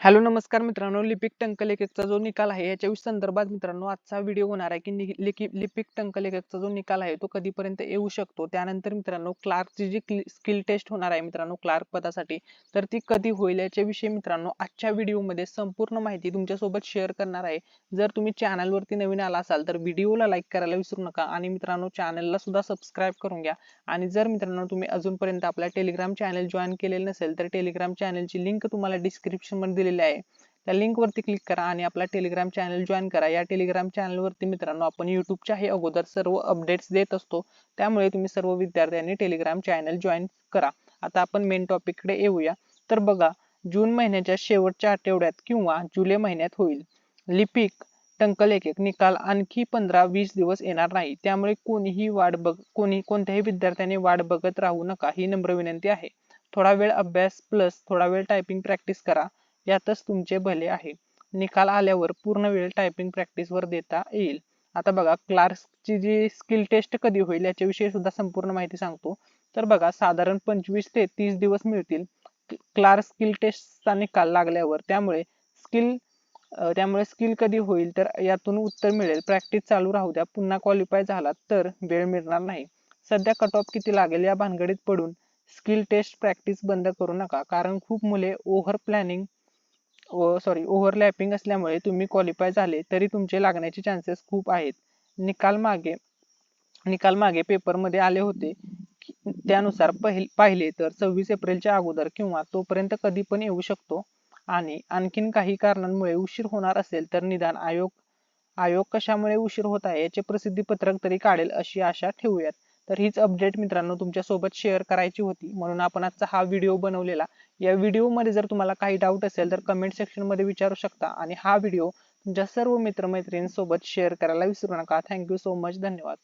Hello नमस्कार मित्रांनो. लिपिक टंक लेखकचा जो निकाल आहे याच्या संदर्भात मित्रांनो आजचा व्हिडिओ होणार आहे की नि- लिपिक टंक लेखकचा जो निकाल आहे तो कधीपर्यंत येऊ शकतो? त्यानंतर मित्रांनो क्लार्कची जी स्किल टेस्ट होणार आहे मित्रांनो क्लार्क पदासाठी तर ती कधी होईल याच्याविषयी मित्रांनो आजच्या व्हिडिओमध्ये संपूर्ण माहिती तुमच्यासोबत शेअर करणार आहे. जर तुम्ही चॅनलवरती नवीन आला असाल तर व्हिडिओला लाईक करायला विसरू नका आणि मित्रांनो चॅनलला सुद्धा सबस्क्राईब करून घ्या. आणि जर मित्रांनो तुम्ही अजूनपर्यंत आपल्या टेलिग्राम चॅनल जॉईन केलेलं नसेल तर टेलिग्राम चॅनलची लिंक तुम्हाला डिस्क्रिप्शनमध्ये दिली दिलेली आहे. त्या लिंक वरती क्लिक करा आणि आपला टेलिग्राम चॅनल जॉईन करा. या टेलिग्राम चॅनल वरती मित्रांनो आपण युट्यूबच्याही अगोदर सर्व अपडेट्स देत असतो. त्यामुळे तुम्ही सर्व विद्यार्थ्यांनी टेलिग्राम चॅनल जॉईन करा. आता आपण मेन टॉपिककडे येऊया. तर बघा जून महिन्याच्या शेवटच्या आठवड्यात किंवा जुलै महिन्यात होईल. लिपिक टंकल एक एक निकाल आणखी पंधरा वीस दिवस येणार नाही. त्यामुळे कोणीही वाट बघ कोणी कोणत्याही विद्यार्थ्याने वाट बघत राहू नका. ही नम्र विनंती आहे. थोडा वेळ अभ्यास प्लस थोडा वेळ टायपिंग प्रॅक्टिस करा. यातच तुमचे भले आहे. निकाल आल्यावर पूर्ण वेळ टायपिंग प्रॅक्टिस वर देता येईल. आता बघा क्लार्कची जी स्किल टेस्ट कधी होईल याच्याविषयी सुद्धा संपूर्ण माहिती सांगतो. तर बघा साधारण पंचवीस ते तीस दिवस मिळतील क्लार्क स्किल टेस्टचा निकाल लागल्यावर. त्यामुळे स्किल त्यामुळे स्किल कधी होईल तर यातून उत्तर मिळेल. प्रॅक्टिस चालू राहू द्या. पुन्हा क्वालिफाय झाला तर वेळ मिळणार नाही. सध्या कट ऑफ किती लागेल या भानगडीत पडून स्किल टेस्ट प्रॅक्टिस बंद करू नका. कारण खूप मुले ओव्हर प्लॅनिंग सॉरी ओव्हरलॅपिंग असल्यामुळे तुम्ही क्वालिफाय झाले तरी तुमचे लागण्याचे चान्सेस खूप आहेत. निकाल मागे निकाल मागे पेपरमध्ये आले होते. त्यानुसार पाहिले तर सव्वीस एप्रिलच्या अगोदर किंवा तोपर्यंत कधी पण येऊ शकतो. आणि आणखीन काही कारणांमुळे उशीर होणार असेल तर निदान आयोग आयोग कशामुळे उशीर होत आहे याचे प्रसिद्धी पत्रक तरी काढेल अशी आशा ठेवूयात. तर हीच अपडेट मित्रांनो तुमच्यासोबत शेअर करायची होती. म्हणून आपण आजचा हा व्हिडिओ बनवलेला. या व्हिडिओमध्ये जर तुम्हाला काही डाऊट असेल तर कमेंट सेक्शनमध्ये विचारू शकता. आणि हा व्हिडिओ तुमच्या सर्व मित्रमैत्रिणींसोबत शेअर करायला विसरू नका. थँक्यू सो मच धन्यवाद.